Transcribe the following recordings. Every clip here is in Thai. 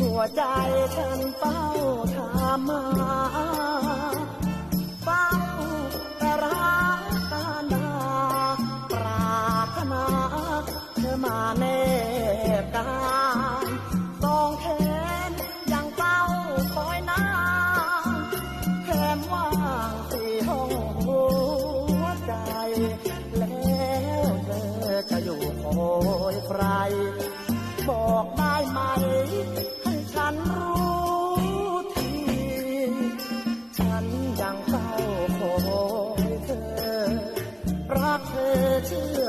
หัวใจฉันเฝ้าถามมา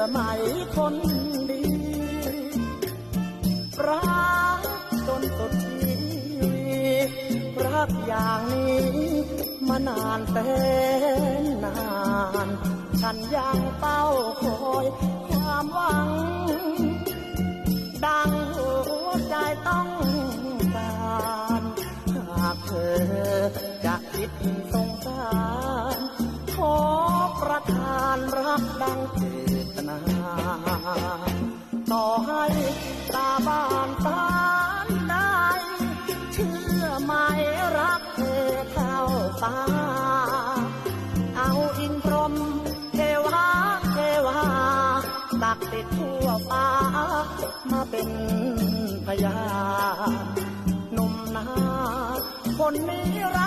ไหมคนดี รักจนสุดชีวิตรักอย่างนี้ มานานแสนนาน ฉันยังเฝ้าคอยความหวัง ดังหัวใจต้องการหากเธอจะคิดสงสารขอประทานรักดังเจ ตาบ้านตานได้เชื่อไหมรักเธอเท่าฟ้า เอาอินพรมเทวาเทวาตักติดทั่วฟ้ามาเป็นพยานหนุ่มนาคนนี้รัก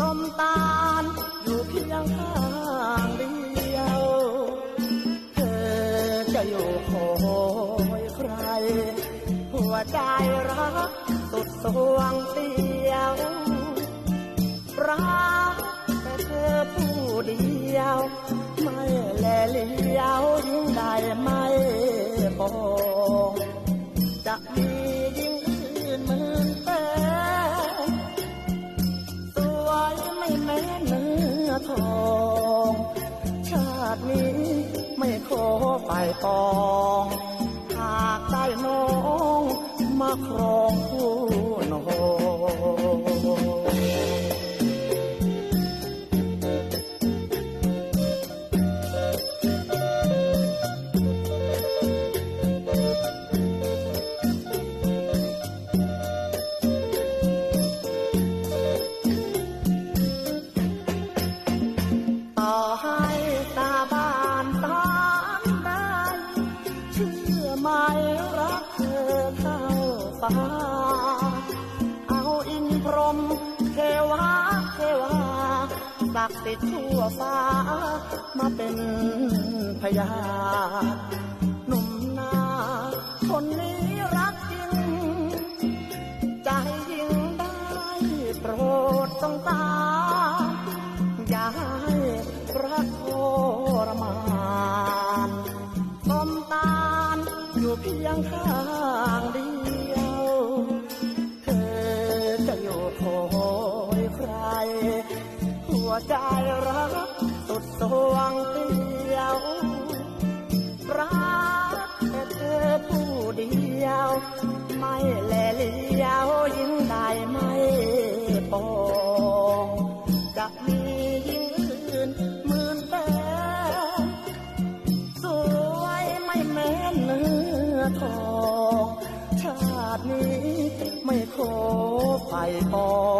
ต้มตาลอยู่เพียงข้างเดียว เธอจะอยู่คอยใคร หัวใจรักสุดสวงเตียวรักแต่เธอผู้เดียว ไม่แลเลี้ยวยิ่งได้ไม่บอจะมี ไปปองหากได้น้องมาครองคู่นองต่ ฟ้าเอาอินพรหมเทวาเทวาศักดิ์สิทธิ์ทั่วฟ้า มาเป็นพยาหนุ่มนาคนนี้รักจริง ใจยิ่งได้โปรดสงสาอย่าให้รักโทรมานสมตาอยู่เพียงข้างเดียว วใจรักสุดสวงเตียวรักแต่เธอผู้เดียว ไม่แลเลี้ยวยิ่งได้ไม่ปองจะมียิ่งอื่นหมื่นแต่สวยไม่แม้เนื้อทอง ชาตินี้ไม่ขอไฟปอง